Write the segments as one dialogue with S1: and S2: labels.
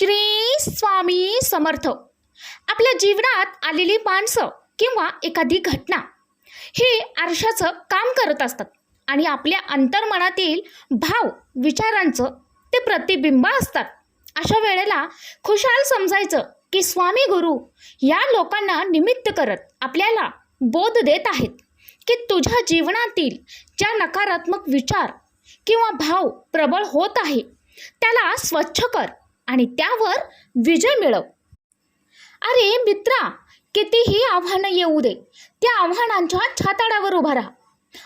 S1: श्री स्वामी समर्थ. आपल्या जीवनात आलेली माणसं किंवा एखादी घटना हे आरशाचं काम करत असतात आणि आपल्या अंतर्मनातील भाव विचारांचं ते प्रतिबिंब असतात. अशा वेळेला खुशाल समजायचं की स्वामी गुरु या लोकांना निमित्त करत आपल्याला बोध देत आहेत की तुझ्या जीवनातील ज्या नकारात्मक विचार किंवा भाव प्रबळ होत आहे त्याला स्वच्छ कर. आणि त्यावर विजय मिळव. अरे मित्रा कितीही आव्हानं येऊ दे त्या आव्हानांच्या छाताडावर उभा राहा.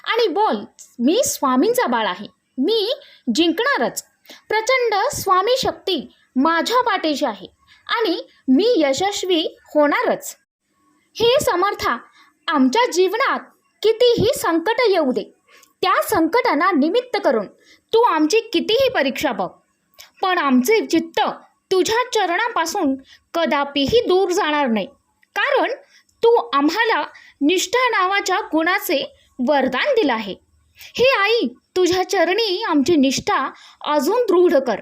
S1: आणि बोल मी स्वामींचा बाळ आहे. मी जिंकणारच. प्रचंड स्वामी शक्ती माझ्या पाठीशी आहे आणि मी यशस्वी होणारच. हे समर्था आमच्या जीवनात कितीही संकट येऊ दे त्या संकटांना निमित्त करून तू आमची कितीही परीक्षा बघ. पण आमचे चित्त तुझ्या चरणापासून कदापिही दूर जाणार नाही. कारण तू आम्हाला निष्ठा नावाच्या गुणाचे वरदान दिलं आहे. हे आई तुझ्या चरणी आमची निष्ठा अजून दृढ कर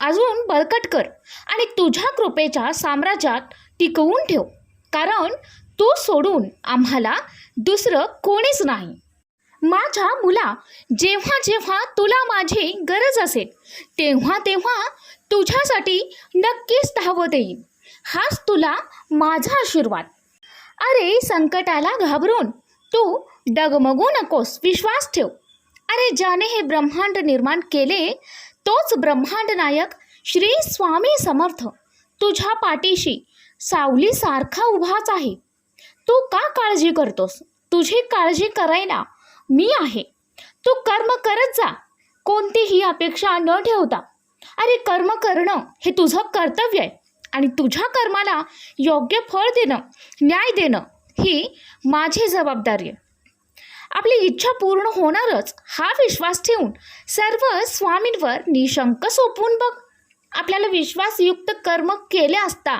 S1: अजून बळकट कर आणि तुझ्या कृपेच्या साम्राज्यात टिकवून ठेव. कारण तू सोडून आम्हाला दुसरं कोणीच नाही. माझ्या मुला जेव्हा जेव्हा तुला माझी गरज असेल तेव्हा तेव्हा तुझ्यासाठी नक्कीच धावत येईल हाच तुला माझा आशीर्वाद. अरे संकटाला घाबरून तू डगमगू नकोस विश्वास ठेव. अरे ज्याने हे ब्रह्मांड निर्माण केले तोच ब्रह्मांड नायक श्री स्वामी समर्थ. तुझ्या पाठीशी सावलीसारखा उभाच आहे. तू का काळजी करतोस? तुझी काळजी करायला मी आहे. तू कर्म करत जा. कोणतीही अपेक्षा न ठेवता. अरे कर्म करणं हे तुझं कर्तव्य आहे. आणि तुझ्या कर्माला योग्य फळ देणं न्याय देणं ही माझी जबाबदारी आहे. आपली इच्छा पूर्ण होणारच हा विश्वास ठेवून सर्व स्वामींवर निशंक सोपवून बघ. आपल्याला विश्वासयुक्त कर्म केले असता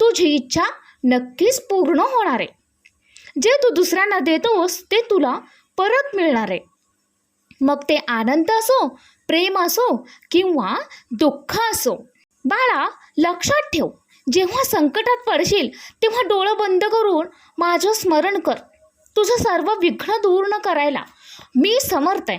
S1: तुझी इच्छा नक्कीच पूर्ण होणार आहे. जे तू दुसऱ्यांना देतोस ते तुला परत मिळणार आहे. मग ते आनंद असो प्रेम असो किंवा दुःख असो बाळा लक्षात ठेव. जेव्हा संकटात पडशील तेव्हा डोळं बंद करून माझं स्मरण कर. तुझं सर्व विघ्न दूर न करायला मी समर्थ आहे.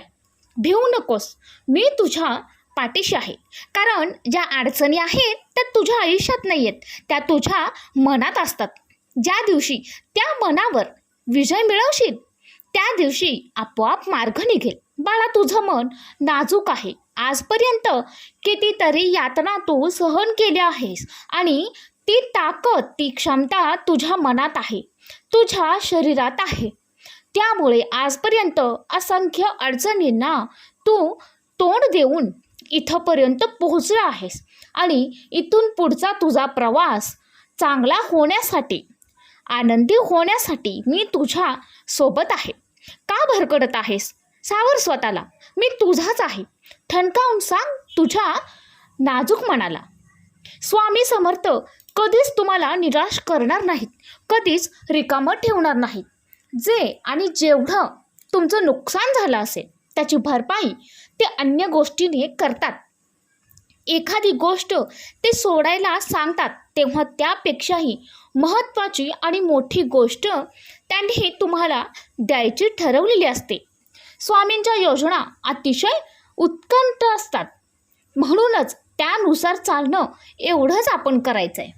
S1: भिवू नकोस. मी तुझ्या पाठीशी आहे. कारण ज्या अडचणी आहेत त्या तुझ्या आयुष्यात नाही आहेत त्या तुझ्या मनात असतात. ज्या दिवशी त्या मनावर विजय मिळवशील त्या दिवशी आपोआप मार्ग निघेल. बाळा तुझं मन नाजूक आहे. आजपर्यंत कितीतरी यातना तू सहन केल्या आहेस आणि ती ताकद ती क्षमता तुझ्या मनात आहे. तुझ्या शरीरात आहे. त्यामुळे आजपर्यंत असंख्य अडचणींना तू तोंड देऊन इथंपर्यंत पोहोचला आहेस आणि इथून पुढचा तुझा प्रवास चांगला होण्यासाठी आनंदी होण्यासाठी मी तुझ्या सोबत आहे. का भरकडत आहेस? सावर स्वतःला. मी तुझाच आहे. ठणकावून सांग तुझ्या नाजूक मनाला. स्वामी समर्थ कधीच तुम्हाला निराश करणार नाहीत. कधीच रिकामं ठेवणार नाहीत. जे आणि जेवढं तुमचं नुकसान झालं असेल त्याची भरपाई ते अन्य गोष्टीने करतात. एखादी गोष्ट ते सोडायला सांगतात तेव्हा त्यापेक्षाही महत्त्वाची आणि मोठी गोष्ट त्यांनी तुम्हाला द्यायची ठरवलेली असते. स्वामींच्या योजना अतिशय उत्कंठ असतात. म्हणूनच त्यानुसार चालणं एवढंच आपण करायचं आहे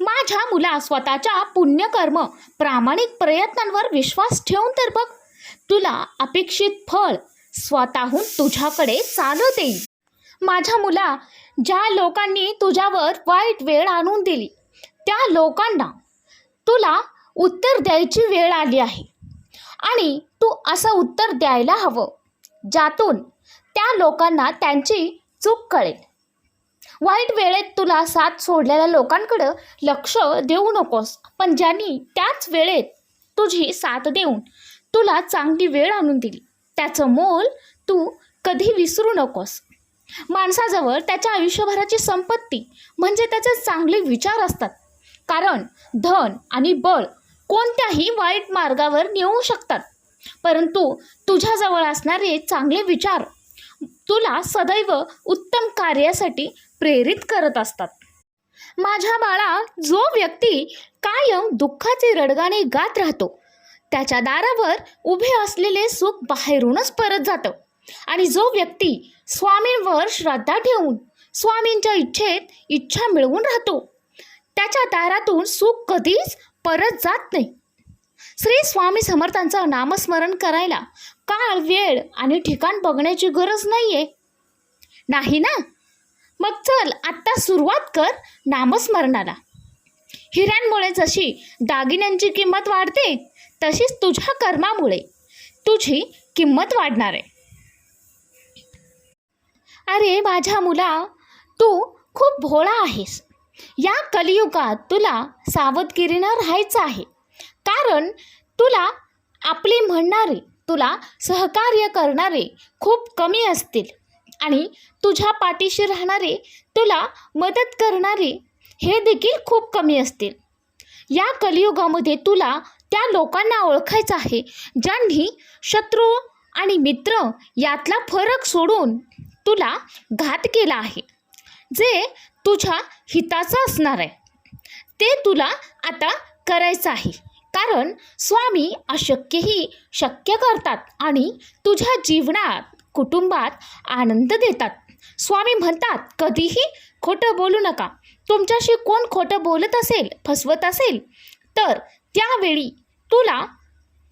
S1: माझ्या मुला स्वतःच्या पुण्यकर्म प्रामाणिक प्रयत्नांवर विश्वास ठेवून तर बघ. तुला अपेक्षित फळ स्वतःहून तुझ्याकडे चालत येईल. माझ्या मुला ज्या लोकांनी तुझ्यावर वाईट वेळ आणून दिली त्या लोकांना तुला उत्तर द्यायची वेळ आली आहे. आणि तू असं उत्तर द्यायला हवं ज्यातून त्या लोकांना त्यांची चूक कळेल. वाईट वेळेत तुला साथ सोडलेल्या लोकांकडं लक्ष देऊ नकोस पण ज्यांनी त्याच वेळेत तुझी साथ देऊन तुला चांगली वेळ आणून दिली त्याचं मोल तू कधी विसरू नकोस. माणसाजवळ त्याच्या आयुष्यभराची संपत्ती म्हणजे त्याचे चांगले विचार असतात. कारण धन आणि बळ कोणत्याही वाईट मार्गावर नेऊ शकतात. परंतु तुझ्याजवळ असणारे चांगले विचार तुला सदैव उत्तम कार्यासाठी प्रेरित करत असतात. माझ्या बाळा जो व्यक्ती कायम दुःखाचे रडगाणे गात राहतो त्याच्या दारावर उभे असलेले सुख बाहेरूनच परत जातं. आणि जो व्यक्ती स्वामींवर श्रद्धा ठेवून स्वामींच्या इच्छेत इच्छा मिळवून राहतो त्याच्या दारातून सुख कधीच परत जात नाही. श्री स्वामी समर्थांचं नामस्मरण करायला काळ वेळ आणि ठिकाण बघण्याची गरज नाहीये. नाही ना? मग चल आत्ता सुरुवात कर नामस्मरणाला. हिऱ्यांमुळे जशी दागिन्यांची किंमत वाढते तशीच तुझ्या कर्मामुळे तुझी किंमत वाढणार आहे. अरे माझ्या मुला तू खूप भोळा आहेस. या कलियुगात तुला सावधगिरीनं राहायचं आहे. कारण तुला आपले म्हणणारे तुला सहकार्य करणारे खूप कमी असतील. आणि तुझ्या पाठीशी राहणारे तुला मदत करणारे हे देखील खूप कमी असतील. या कलियुगामध्ये तुला त्या लोकांना ओळखायचं आहे ज्यांनी शत्रू आणि मित्र यातला फरक सोडून तुला घात केला आहे. जे तुझ्या हिताचं असणार आहे. ते तुला आता करायचं आहे. कारण स्वामी अशक्यही शक्य करतात आणि तुझ्या जीवनात कुटुंबात आनंद देतात. स्वामी म्हणतात कधीही खोटं बोलू नका. तुमच्याशी कोण खोटं बोलत असेल फसवत असेल तर त्यावेळी तुला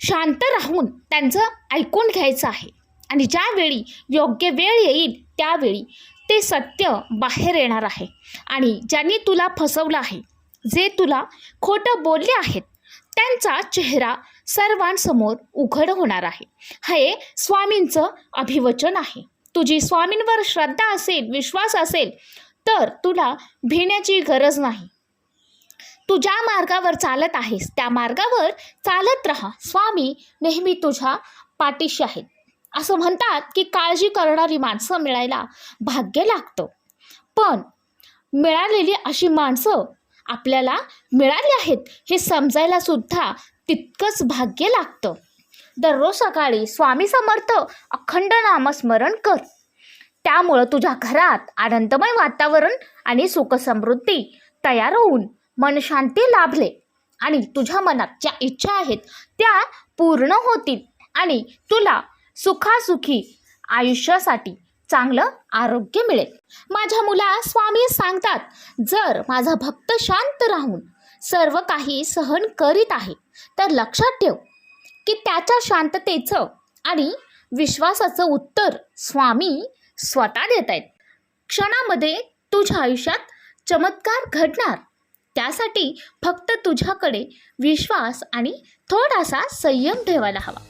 S1: शांत राहून त्यांचं ऐकून घ्यायचं आहे. आणि ज्यावेळी योग्य वेळ येईल त्यावेळी ते सत्य बाहेर येणार आहे. आणि ज्यांनी तुला फसवलं आहे जे तुला खोटं बोलले आहेत त्यांचा चेहरा सर्वांसमोर उघड होणार आहे. हे स्वामींचं अभिवचन आहे. तुझी स्वामींवर श्रद्धा असेल विश्वास असेल तर तुला भिण्याची गरज नाही. तू ज्या मार्गावर चालत आहेस त्या मार्गावर चालत राहा. स्वामी नेहमी तुझ्या पाठीशी आहेत. असं म्हणतात की काळजी करणारी माणसं मिळायला भाग्य लागतं. पण मिळालेली अशी माणसं आपल्याला मिळाली आहेत हे समजायला सुद्धा तितकंच भाग्य लागतं. दररोज सकाळी स्वामी समर्थ अखंड नामस्मरण कर. त्यामुळं तुझ्या घरात आनंदमय वातावरण आणि सुखसमृद्धी तयार होऊन मनशांती लाभले आणि तुझ्या मनात ज्या इच्छा आहेत त्या पूर्ण होतील आणि तुला सुखासुखी आयुष्यासाठी चांगलं आरोग्य मिळेल. माझ्या मुला स्वामी सांगतात जर माझा भक्त शांत राहून सर्व काही सहन करीत आहे तर लक्षात ठेव की त्याच्या शांततेचं आणि विश्वासाचं उत्तर स्वामी स्वतः देत आहेत. क्षणामध्ये तुझ्या आयुष्यात चमत्कार घडणार. त्यासाठी फक्त तुझ्याकडे विश्वास आणि थोडासा संयम ठेवायला हवा.